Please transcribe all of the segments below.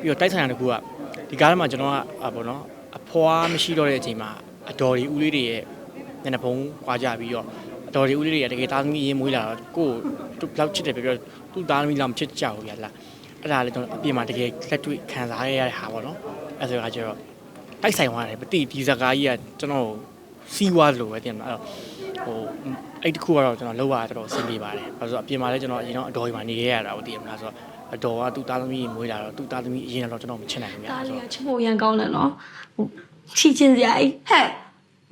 ပြီးတော့တိုက်ဆိုင်ရာတစ်ခုကဒီကားထဲမှာကျွန်တော်ကအာပေါ့နော်အဖွားမရှိတော့တဲ့အချိန်မှာအတော်ဒီဦးလေးတွေရဲ့ညနေဖုံးခွာကြပြီးတော့အတော်ဒီဦးလေးတွေကတကယ်သားသမီးရေးမွေးလာတော့ကိုယ်သူဘလောက်ချစ်တယ်ပြောပြောသူ့သားသမီးလောက်မချစ်ကြဘူးဗျာလားအဲ့ဒါလည်းကျွန်တော်အပြင်မှာတကယ်လက်တွေ့ခံစားရရတဲ့ဟာပေါ့နော်အဲ့ဆိုတော့ကျတော့တိုက်ဆိုင်သွားတယ်မသိဒီစကားကြီးကကျွန်တော်စီးွားလို့ပဲတင်မှာအဲ့တော့ဟိုအဲ့တခုကတော့ကျွန်တော်လောက်ရတော့အဆင်ပြေပါတယ်ဘာလို့ဆိုအပြင်မှာလည်းကျွန်တော်အရင်တော့အတော်ကြီးမှာနေရရတာကိုသိရမလားဆိုတော့ အတော်ကသူ့သားသမီးမွေးလာတော့သူ့သားသမီးအရင်တော့ကျွန်တော်မချစ်နိုင်ဘူးဗျာဒါဆိုလေးတော့ကချစ်ဖို့ရန်ကောင်းတယ်နော်ဟိုချီချင်းစရာကြီးဟဲ့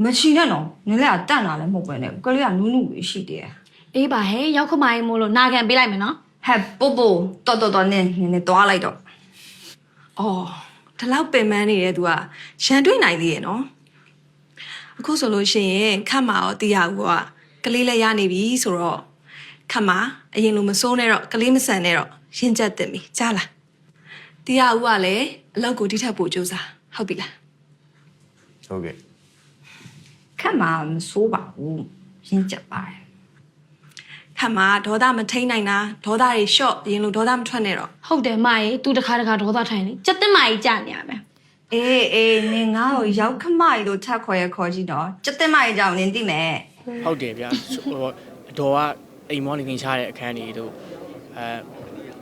မချီနဲ့နော်နင်လည်းကတန့်လာလည်းမဟုတ်ပဲနဲ့ကလေးကနူးနူးလေးရှိသေးတယ်အေးပါဟဲ့ရောက်ခမရင်မို့လို့နာခံပေးလိုက်မယ်နော်ဟဲ့ပို့ပို့တော်တော်တော်နင်နင်နဲ့တွားလိုက်တော့။အော်ဒီလောက်ပင်ပန်းနေတဲ့သူကရန်တွေ့နိုင်သေးရဲ့နော်။အခုဆိုလို့ရှိရင်ခတ်မာရောတရားဦးကကလေးလည်းရနေပြီဆိုတော့ခတ်မာအရင်လိုမစိုးနဲ့တော့ကလေးမဆန်နဲ့တော့ ရင်ကျက်တင်ပြီကြားလား။တရားဦးကလည်းအလောက်ကိုတိထက်ပို့ကြိုးစားဟုတ်ပြီလားဟုတ်ကဲ့ခက်မှာမစိုးပါဘူးရင်းချက်ပါတယ်။ခတ်မာဒေါသမထိန်နိုင်တာဒေါသတွေရှော့အရင်လိုဒေါသမထွက်နဲ့တော့ဟုတ်တယ်မရေ तू တခါတခါဒေါသထိုင်နေစက်တင်မကြီးကြာနေရမယ်အေးအေးနင်ငါ့ကိုရောက်ခမရီလို့ထပ်ခေါ်ရခေါ်ကြည့်တော့စက်တင်မကြီးကြောင့်နင်သိမယ်ဟုတ်တယ်ဗျာဟိုအတော်ကအိမ်မောနေနေချတဲ့အခန်းတွေတို့အဲ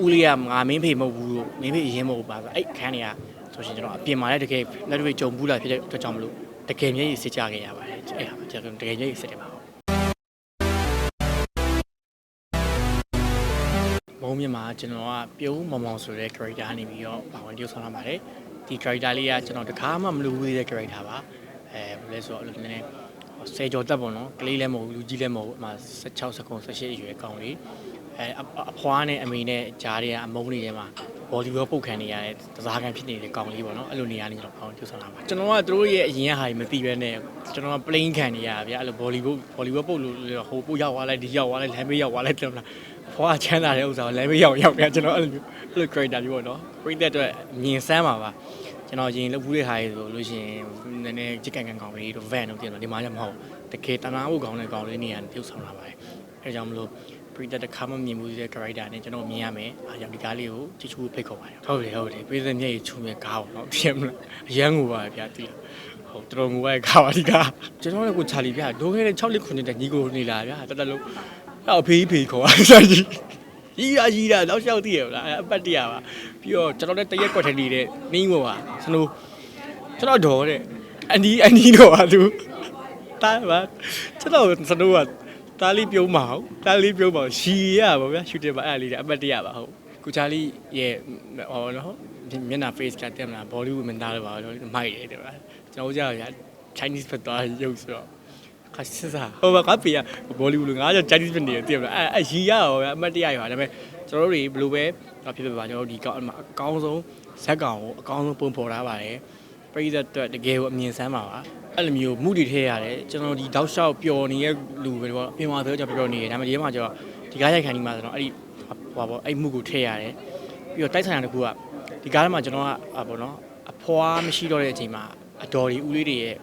ဦးလေးကငါမင်းဖေမဟုတ်ဘူးလို့မင်းဖေအရင်မဟုတ်ပါဆိုအဲ့အခန်းတွေကဆိုရှင်ကျွန်တော်အပြင်မှာလည်းတကယ်လက်တွေ့ကြုံဘူးလာဖြစ်တဲ့အတွက်ကြောင့်မလို့တကယ်မျက်ရည်စစ်ကြခဲ့ရပါတယ်အဲ့ဟာကျွန်တော်တကယ်မျက်ရည်စစ်တယ်ပါဟုတ်မုံမြင့်မှာကျွန်တော်ကပြုံးမောင်မောင်ဆိုတဲ့ character နေပြီးတော့ပါဝင်တရုပ်ဆောင်လာပါတယ်ဒီ character လေးကကျွန်တော်တခါမှမလုပ်ဘူးသေးတဲ့ character ပါအဲဘယ်လဲဆိုတော့အဲ့လိုနည်းနည်းဆယ်ကျော်တက်ပေါ့နော်ကလေးလည်းမဟုတ်ဘူးလူကြီးလည်းမဟုတ်ဘူးအမှ16စက္ကွန်18အရွယ်ကောင်းလေး အဲအဖွားနဲ့အမေနဲ့ဂျားတွေကအမုန်းတွေထဲမှာဘောလီဘောပုတ်ခံနေရတဲ့တစားကန်ဖြစ်နေတဲ့ကောင်းလေးပေါ့နော်အဲ့လိုနေရာနေကျွန်တော်ပေါင်းကျူဆောင်လာပါကျွန်တော်ကသူတို့ရဲ့အရင်ကဟာတွေမသိပဲနဲ့ကျွန်တော်က plain ခံနေရတာဗျအဲ့လိုဘောလီဘောဘောလီဘောပုတ်လို့ဟိုပို့ရောက်သွားလိုက်ဒီရောက်သွားလိုက်လမ်းမေးရောက်သွားလိုက်တယ်မလားအဖွားချမ်းသာတဲ့ဥစ္စာကိုလမ်းမေးရောက်ရောက်ဗျကျွန်တော်အဲ့လိုမျိုးအဲ့လို character မျိုးပေါ့နော်ပြိသက်အတွက်မြင်ဆန်းပါပါကျွန်တော်ရင်လုပ်ဘူးတဲ့ဟာတွေဆိုလို့ရှိရင်နည်းနည်းချစ်ကန်ကန်ကောင်းလေးတို့ van တို့ပြင်တော့ဒီမှာလည်းမဟုတ်တကယ်တနာဖို့ကောင်းတဲ့ကောင်းလေးနေရာပြုတ်ဆောင်လာပါတယ်အဲကြောင့်မလို့ ပရိသတ်တစ်ခါမှမြင်မှုတဲ့ character နဲ့ကျွန်တော်မြင်ရမယ်အားကြောင့်ဒီကားလေးကိုချစ်ချူဖိတ်ခေါ်ပါတယ်ဟုတ်တယ်ဟုတ်တယ်ပရိသတ်မျက်ရည်ချူမြကားပေါ့နော်ပြင်မလားအရန်ငူပါဗျာတိလားဟုတ်တော်တော်ငူပါရဲ့ကားပါဒီကားကျွန်တော်လည်းကိုချာလီဗျာဒိုးခဲတဲ့6လက်9တဲ့ညီကိုနေလာဗျာတတလုံးအော်ဖေးဖေးခေါ်အားစားကြီးကြီးရကြီးတာတော့ရှောက်တည်ရလားအပတ်တရပါပြီးတော့ကျွန်တော်လည်းတရက်ကွက်ထဲနေတဲ့နင်းဘောပါစနိုးကျွန်တော်ဒေါ်တဲ့အန်ဒီအန်ဒီတော့ပါသူတားပါကျွန်တော်စနိုးက တားလေးပြုံးမအောင်တားလေးပြုံးမအောင်ရှီရပါဗျာရှူတင်ပါအဲ့လေးတဲ့အပတ်တရပါဟုတ်ကိုချာလီရဲ့ဟောနော်မျက်နှာ face ကတက်မလားဘောလီဝုဒ်မန်သားလို့ပါတော့မိုက်တယ်တဲ့ပါကျွန်တော်ကြောက်ရ Chinese ဖက်သွားရုပ်ဆိုတော့ခါစစ်စားဟိုဘာကပေးရဘောလီဝုဒ်လို့ငါကြောင့် Chinese ဖက်နေတယ်မလားအဲ့အဲ့ရီရရောဗျာအမတ်တရရောဒါပေမဲ့ကျွန်တော်တို့တွေဘယ်လိုပဲဖြစ်ဖြစ်ပါကျွန်တော်တို့ဒီကောင်းအကောင်းဆုံးဇက်ကောင်ကိုအကောင်းဆုံးပုံဖော်ထားပါတယ် ပရိသတ်အတွက်တကယ်ကိုအမြင်ဆန်းပါပါအဲ့လိုမျိုးမှုတွေထည့်ရတယ်ကျွန်တော်ဒီတောက်လျှောက်ပျော်နေတဲ့လူပဲပေါ့အပြင်မှာဆိုတော့ကျွန်တော်ပျော်နေတယ်ဒါပေမဲ့ဒီထဲမှာကျွန်တော်ဒီကားရိုက်ခံနေမှာဆိုတော့အဲ့ဒီဟိုပါပေါ့အဲ့မှုကိုထည့်ရတယ်ပြီးတော့တိုက်ဆိုင်ရာတစ်ခုကဒီကားထဲမှာကျွန်တော်ကအာပေါ့နော်အဖွားမရှိတော့တဲ့အချိန်မှာအတော်ဒီဦးလေးတွေရဲ့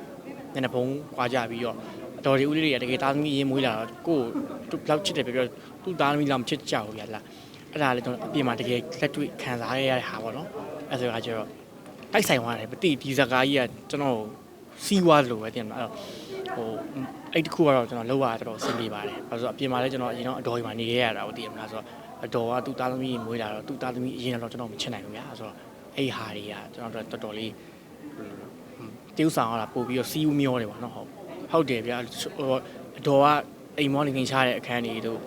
ညနေဖုံးခွာကြပြီးတော့အတော်ဒီဦးလေးတွေကတကယ်သားသမီးရေးမွေးလာတော့ကိုယ်သူဘလောက်ချစ်တယ်ပြောပြောသူ့သားသမီးလောက်မချစ်ကြဘူးဗျာလားအဲ့ဒါလည်းကျွန်တော်အပြင်မှာတကယ်လက်တွေ့ခံစားရရတဲ့ဟာပေါ့နော်အဲ့ဆိုတော့ကျတော့ တိုက်ဆိုင်သွားတယ်မသိဒီစကားကြီးကကျွန်တော်စီးွားလို့ပဲတင်မှာအဲ့တော့ဟိုအဲ့တခုကတော့ကျွန်တော်လောက်ရတော့အဆင်ပြေပါတယ်ဘာလို့ဆိုအပြင်မှာလည်းကျွန်တော်အရင်တော့အတော်ကြီးမှာနေရရတာကိုသိရမလားဆိုတော့အတော်ကသူ့သားသမီးမွေးလာတော့သူ့သားသမီးအရင်တော့ကျွန်တော်မချစ်နိုင်ဘူးဗျာဆိုတော့အဲ့ဟာတွေကကျွန်တော်တော်တော်လေးတိ ਉ ဆောင်ရတာပို့ပြီးတော့စီးဦးမျောတယ်ပေါ့နော်ဟုတ်ဟုတ်တယ်ဗျာဟိုအတော်ကအိမ်မောနေနေချတဲ့အခန်းတွေတို့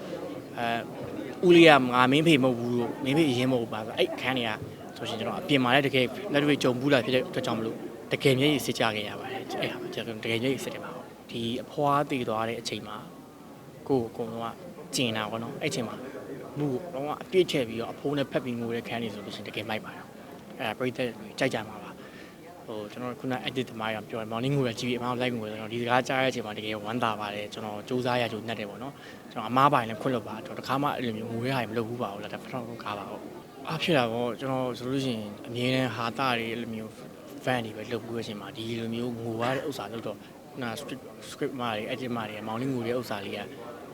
အဲဦးလေးကငါမင်းဖေမဟုတ်ဘူးလို့မင်းဖေအရင်မဟုတ်ပါဆိုအဲ့အခန်းတွေက ဆိုရှင်ကျွန်တော်အပြင်မှာလည်းတကယ်လက်တွေ့ကြုံဘူးလာဖြစ်တဲ့အတွက်ကြောင့်မလို့တကယ်မျက်ရည်စစ်ကြခဲ့ရပါတယ်အဲ့ဟာကျွန်တော်တကယ်မျက်ရည်စစ်တယ်ပါဟုတ်ဒီအဖွားတည်သွားတဲ့အချိန်မှာကိုယ်ကိုယ်ကကျင်တာပေါ့နော်အဲ့အချိန်မှာမှုတော့အပြည့်ချဲ့ပြီးတော့အဖိုးနဲ့ဖက်ပြီးငိုတဲ့ခန်းတွေဆိုလို့ရှိရင်တကယ်မိုက်ပါတယ်အဲ့ဒါပြိသက်ကြိုက်ကြမှာပါဟိုကျွန်တော်ခုန edit သမားရပြောတယ် morning ငိုရကြည့်ပြီးအမောက်လိုက်ငိုတယ်ကျွန်တော်ဒီစကားကြားရတဲ့အချိန်မှာတကယ်ဝမ်းသာပါတယ်ကျွန်တော်စူးစမ်းရကြိုနှက်တယ်ပေါ့နော်ကျွန်တော်အမားပိုင်းလည်းခွင့်လွတ်ပါတော့တခါမှအဲ့လိုမျိုးငိုရဟာမလုပ်ဘူးပါဘူးလားဒါပထမဆုံးကားပါဟုတ် အားဖြစ်တာပေါ့ကျွန်တော်ဆိုလို့ရှိရင်အမြဲတမ်းဟာတာတွေအဲ့လိုမျိုး fan တွေပဲလုပ်ဘူးအချိန်မှာဒီလိုမျိုးငိုရတဲ့ဥစ္စာလုပ်တော့နာ script script မာတွေ edit မာတွေ morning ငိုတဲ့ဥစ္စာလေးက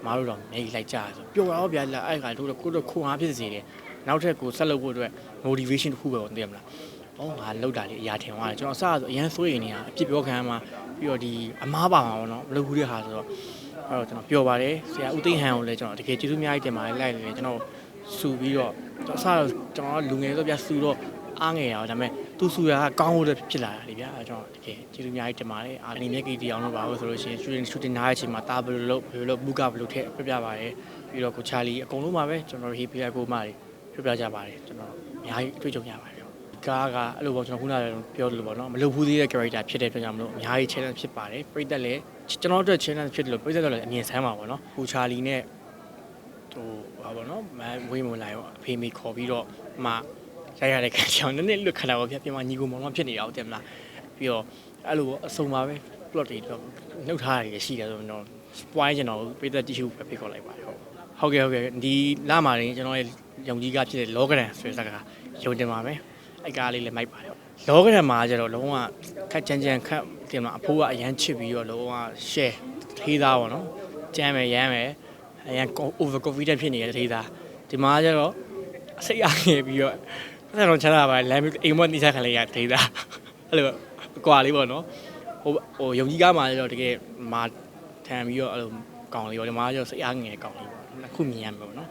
မအားလို့တော့မျက်ရည်လိုက်ကြဆိုပျော်တော့ဗျာလားအဲ့ခါတို့ကိုတော့ခုံအားဖြစ်စေတယ်နောက်ထပ်ကိုဆက်လုပ်ဖို့အတွက် motivation တစ်ခုပဲပေါ့သိရမလား။အော်ငါလောက်တာလေးအရာထင်သွားတယ်ကျွန်တော်အစဆိုအရန်စိုးရိမ်နေတာအပြစ်ပြောခံရမှာပြီးတော့ဒီအမားပါမှာပေါ့နော်မလုပ်ဘူးတဲ့ဟာဆိုတော့အဲ့တော့ကျွန်တော်ပျော်ပါတယ်ဆရာဦးသိန်းဟန်ကိုလည်းကျွန်တော်တကယ်ကျေးဇူးအများကြီးတင်ပါတယ်လိုက်လေကျွန်တော်စူပြီးတော့ အစတော့ကျွန်တော်လူငယ်ဆိုပြစူတော့အားငယ်ရအောင်ဒါပေမဲ့သူစူရကကောင်းလို့လည်းဖြစ်လာတာလေဗျာအဲ့ကျွန်တော်တကယ်ကျေးဇူးအများကြီးတင်ပါတယ်အာအနေမြက်ကတီအောင်လို့ပါလို့ဆိုလို့ရှိရင် shooting shooting နားတဲ့အချိန်မှာတာဘယ်လိုလုပ်ဘယ်လိုလုပ်ဘူကဘယ်လိုထည့်ပြပြပါတယ်ပြီးတော့ကိုချာလီအကုန်လုံးပါပဲကျွန်တော်ဟီပီယာကိုမတွေပြပြကြပါတယ်ကျွန်တော်အများကြီးတွေ့ကြုံရပါတယ်ကားကအဲ့လိုပေါ့ကျွန်တော်ခုနကပြောလို့ပေါ့နော်မလုပ်ဘူးသေးတဲ့ character ဖြစ်တဲ့အတွက်ကြောင့်မလို့အများကြီး challenge ဖြစ်ပါတယ်ပြိသက်လည်းကျွန်တော်တို့ challenge ဖြစ်တယ်လို့ပြိသက်လည်းအမြင်ဆန်းပါပေါ့နော်ကိုချာလီနဲ့ ဟိုပါပေါ့နော်မဝေးမလာရောအဖေမေခေါ်ပြီးတော့မှရရတဲ့ခံချောင်းနည်းနည်းလွတ်ခလာပါဗျပြင်မှာညီကိုမောင်မောင်ဖြစ်နေတာဟုတ်တယ်မလားပြီးတော့အဲ့လိုပေါ့အစုံပါပဲ plot တွေတော့နှုတ်ထားရရှိတယ်ဆိုတော့ spoil ကျွန်တော်ပြိသက်တ issue ပဲဖိတ်ခေါ်လိုက်ပါတယ်ဟုတ်ဟုတ်ကဲ့ဟုတ်ကဲ့ဒီလမှာရင်ကျွန်တော်ရဲ့ယုံကြည်ကဖြစ်တဲ့လောကရန်ဆိုတဲ့ဇာတ်ကားယုံတင်ပါမယ်အဲ့ကားလေးလည်းမိုက်ပါတယ်လောကရန်မှာကျတော့လုံးဝခက်ချမ်းချမ်းခက်တင်မှာအဖိုးကအရန်ချစ်ပြီးတော့လုံးဝ share သေးသားပေါ့နော်ကြမ်းမယ်ရမ်းမယ် အရန် over confident ဖြစ်နေတဲ့သေးသားဒီမှာကျတော့အစိတ်အားငယ်ပြီးတော့အဲ့တော့ချမ်းသာပါလမ်းအိမ်မွတ်တိကျခံလေးရသေးသားအဲ့လိုအကွာလေးပေါ့နော်ဟိုဟိုယုံကြည်ကားမှာကျတော့တကယ်မာထန်ပြီးတော့အဲ့လိုကောင်းလေးပေါ့ဒီမှာကျတော့စိတ်အားငယ်ကောင်းလေးပေါ့နှစ်ခုမြင်ရမှာပေါ့နော်